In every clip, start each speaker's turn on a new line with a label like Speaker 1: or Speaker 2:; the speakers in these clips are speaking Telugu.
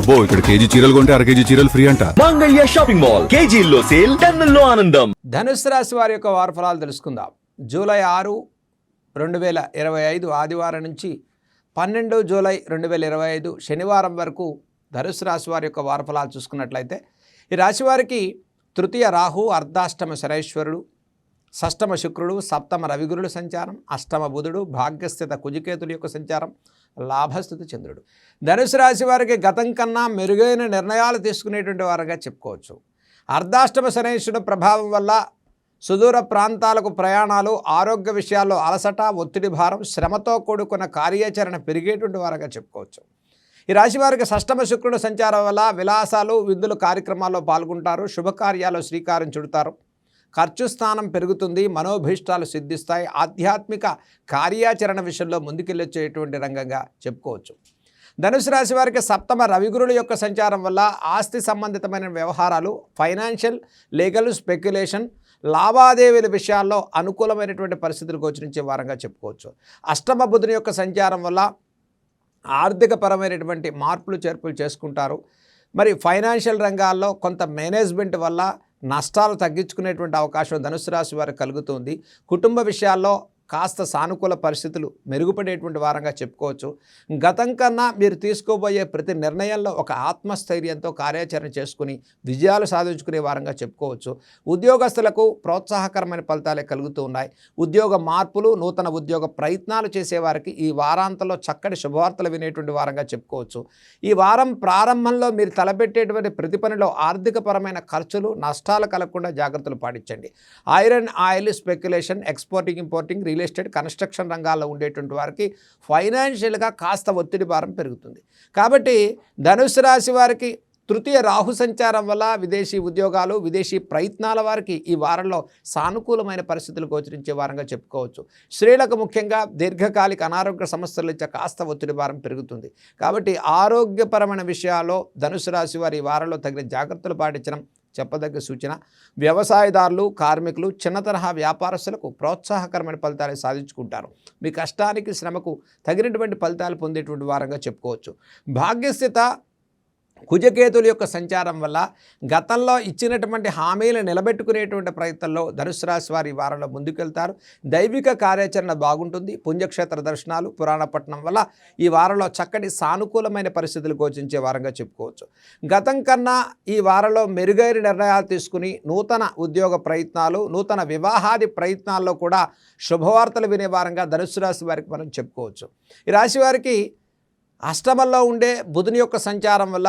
Speaker 1: అబ్బో ఇక్కడ కేజీ చీరలు కొంటే అర కేజీ చీరలు ఫ్రీ అంట.
Speaker 2: Mangalya shopping mall. కేజీల్లో సేల్ టన్నుల్లో ఆనందం.
Speaker 3: ధనుసు రాశి వారి యొక్క వారఫలాలు తెలుసుకుందాం. జూలై ఆరు రెండు వేల ఇరవై ఐదు ఆదివారం నుంచి పన్నెండు జూలై రెండు వేల ఇరవై ఐదు శనివారం వరకు ధనుసు రాశి వారి యొక్క వారఫలాలు చూసుకున్నట్లయితే ఈ రాశి వారికి తృతీయ రాహు అర్ధాష్టమ శనైశ్వరుడు షష్టమ శుక్రుడు సప్తమ రవిగురుడు సంచారం అష్టమ బుధుడు భాగ్యస్థిత కుజికేతుల యొక్క సంచారం లాభస్థితి చంద్రుడు. ధనుసు రాశి వారికి గతం కన్నా మెరుగైన నిర్ణయాలు తీసుకునేటువంటి వారుగా చెప్పుకోవచ్చు. అర్ధాష్టమ శనేశ్వరుడు ప్రభావం వల్ల సుదూర ప్రాంతాలకు ప్రయాణాలు ఆరోగ్య విషయాల్లో అలసట ఒత్తిడి భారం శ్రమతో కూడుకున్న కార్యాచరణ పెరిగేటువంటి వారుగా చెప్పుకోవచ్చు. ఈ రాశి వారికి షష్టమ శుక్రుడు సంచారం వల్ల విలాసాలు విందులు కార్యక్రమాల్లో పాల్గొంటారు శుభకార్యాలు శ్రీకారం చుడతారు. ఖర్చు స్థానం పెరుగుతుంది మనోభీష్టాలు సిద్ధిస్తాయి ఆధ్యాత్మిక కార్యాచరణ విషయంలో ముందుకెళ్ళొచ్చేటువంటి రంగంగా చెప్పుకోవచ్చు. ధనుసు రాశి వారికి సప్తమ రవిగురుల యొక్క సంచారం వల్ల ఆస్తి సంబంధితమైన వ్యవహారాలు ఫైనాన్షియల్ లీగల్ స్పెక్యులేషన్ లావాదేవీల విషయాల్లో అనుకూలమైనటువంటి పరిస్థితులు గోచరించే వారంగా చెప్పుకోవచ్చు. అష్టమ బుధుని యొక్క సంచారం వల్ల ఆర్థికపరమైనటువంటి మార్పులు చేర్పులు చేసుకుంటారు. మరి ఫైనాన్షియల్ రంగాల్లో కొంత మేనేజ్మెంట్ వల్ల నష్టాలు తగ్గించుకునేటువంటి అవకాశం ధనుసు రాశి వారికి కలుగుతుంది. కుటుంబ విషయాల్లో కాస్త సానుకూల పరిస్థితులు మెరుగుపడేటువంటి వారంగా చెప్పుకోవచ్చు. గతం కన్నా మీరు తీసుకోబోయే ప్రతి నిర్ణయంలో ఒక ఆత్మస్థైర్యంతో కార్యాచరణ చేసుకుని విజయాలు సాధించుకునే వారంగా చెప్పుకోవచ్చు. ఉద్యోగస్తులకు ప్రోత్సాహకరమైన ఫలితాలే కలుగుతూ ఉన్నాయి. ఉద్యోగ మార్పులు నూతన ఉద్యోగ ప్రయత్నాలు చేసేవారికి ఈ వారాంతంలో చక్కటి శుభవార్తలు వినేటువంటి వారంగా చెప్పుకోవచ్చు. ఈ వారం ప్రారంభంలో మీరు తలపెట్టేటువంటి ప్రతి పనిలో ఆర్థికపరమైన ఖర్చులు నష్టాలు కలగకుండా జాగ్రత్తలు పాటించండి. Iron oil speculation exporting importing real estate construction రంగాల్లో ఉండేటువంటి వారికి ఫైనాన్షియల్గా కాస్త ఒత్తిడి భారం పెరుగుతుంది. కాబట్టి ధనుసు రాశి వారికి తృతీయ రాహు సంచారం వల్ల విదేశీ ఉద్యోగాలు విదేశీ ప్రయత్నాల వారికి ఈ వారంలో సానుకూలమైన పరిస్థితులు గోచరించే వారంగా చెప్పుకోవచ్చు. స్త్రీలకు ముఖ్యంగా దీర్ఘకాలిక అనారోగ్య సమస్యలు ఇచ్చే కాస్త ఒత్తిడి భారం పెరుగుతుంది. కాబట్టి ఆరోగ్యపరమైన విషయాల్లో ధనుసు రాశి వారి ఈ వారంలో తగిన జాగ్రత్తలు పాటించడం చెప్పదగ్గ సూచన. వ్యవసాయదారులు కార్మికులు చిన్న తరహా వ్యాపారస్తులకు ప్రోత్సాహకరమైన ఫలితాలు సాధించుకుంటారు. మీ కష్టానికి శ్రమకు తగినటువంటి ఫలితాలు పొందేటువంటి వారంగా చెప్పుకోవచ్చు. భాగ్యస్థిత కుజకేతుల యొక్క సంచారం వల్ల గతంలో ఇచ్చినటువంటి హామీలు నిలబెట్టుకునేటువంటి ప్రయత్నంలో ధనుసు రాశి వారి వారంలో ముందుకెళ్తారు. దైవిక కార్యాచరణ బాగుంటుంది. పుణ్యక్షేత్ర దర్శనాలు పురాణపట్నం వల్ల ఈ వారంలో చక్కటి సానుకూలమైన పరిస్థితులు గోచించే వారంగా చెప్పుకోవచ్చు. గతం కన్నా ఈ వారంలో మెరుగైన నిర్ణయాలు తీసుకుని నూతన ఉద్యోగ ప్రయత్నాలు నూతన వివాహాది ప్రయత్నాల్లో కూడా శుభవార్తలు వినే వారంగా ధనుసు రాశి వారికి మనం చెప్పుకోవచ్చు. ఈ రాశి వారికి అష్టమంలో ఉండే బుధుని యొక్క సంచారం వల్ల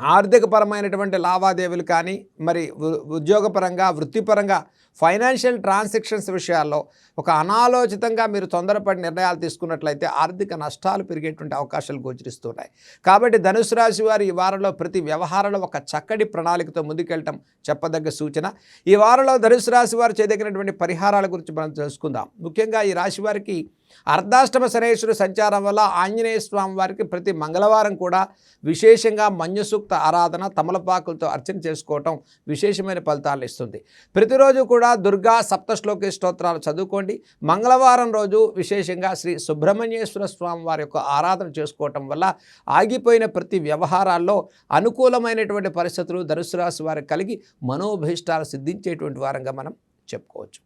Speaker 3: ఆర్థికపరమైనటువంటి లావాదేవీలు కానీ మరి ఉ- ఉద్యోగపరంగా వృత్తిపరంగా ఫైనాన్షియల్ ట్రాన్సాక్షన్స్ విషయాల్లో ఒక అనాలోచితంగా మీరు తొందరపడి నిర్ణయాలు తీసుకున్నట్లయితే ఆర్థిక నష్టాలు పెరిగేటువంటి అవకాశాలు గోచరిస్తున్నాయి. కాబట్టి ధనుసు రాశి వారు ఈ వారంలో ప్రతి వ్యవహారంలో ఒక చక్కటి ప్రణాళికతో ముందుకెళ్ళటం చెప్పదగ్గ సూచన. ఈ వారంలో ధనుసు రాశి వారు చేయదగినటువంటి పరిహారాల గురించి మనం తెలుసుకుందాం. ముఖ్యంగా ఈ రాశి వారికి అర్ధాష్టమ శనేశ్వరు సంచారం వల్ల ఆంజనేయ స్వామి వారికి ప్రతి మంగళవారం కూడా విశేషంగా సూక్త ఆరాధన తమలపాకులతో అర్చన చేసుకోవటం విశేషమైన ఫలితాలు ఇస్తుంది. ప్రతిరోజు కూడా దుర్గా సప్తశ్లోకి స్తోత్రాలు చదువుకోండి. మంగళవారం రోజు విశేషంగా శ్రీ సుబ్రహ్మణ్యేశ్వర స్వామి వారి యొక్క ఆరాధన చేసుకోవటం వల్ల ఆగిపోయిన ప్రతి వ్యవహారాల్లో అనుకూలమైనటువంటి పరిస్థితులు ధనుసు రాశి వారికి కలిగి మనోభీష్టాలు సిద్ధించేటువంటి వారంగా మనం చెప్పుకోవచ్చు.